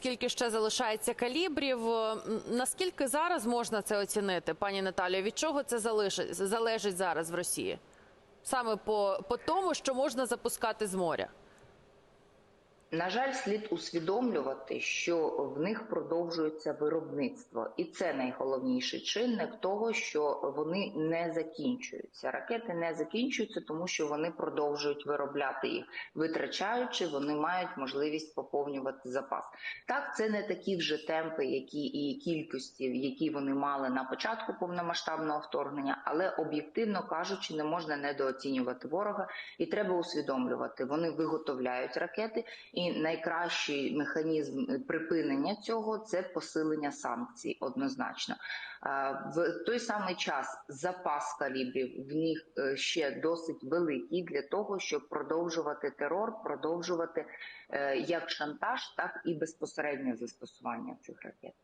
Скільки ще залишається калібрів? Наскільки зараз можна це оцінити, пані Наталію? Від чого це залежить, залежить зараз в Росії? Саме по, по тому, що можна запускати з моря. На жаль, слід усвідомлювати, що в них продовжується виробництво, і це найголовніший чинник того, що вони не закінчуються. Ракети не закінчуються, тому що вони продовжують виробляти їх, витрачаючи, вони мають можливість поповнювати запас. Так, це не такі вже темпи, які і кількості, які вони мали на початку повномасштабного вторгнення, але об'єктивно кажучи, не можна недооцінювати ворога, і треба усвідомлювати, вони виготовляють ракети. І найкращий механізм припинення цього це посилення санкцій однозначно. В той самий час запас калібрів в них е, ще досить великий для того, щоб продовжувати терор, продовжувати е, як шантаж, так і безпосереднє застосування цих ракет.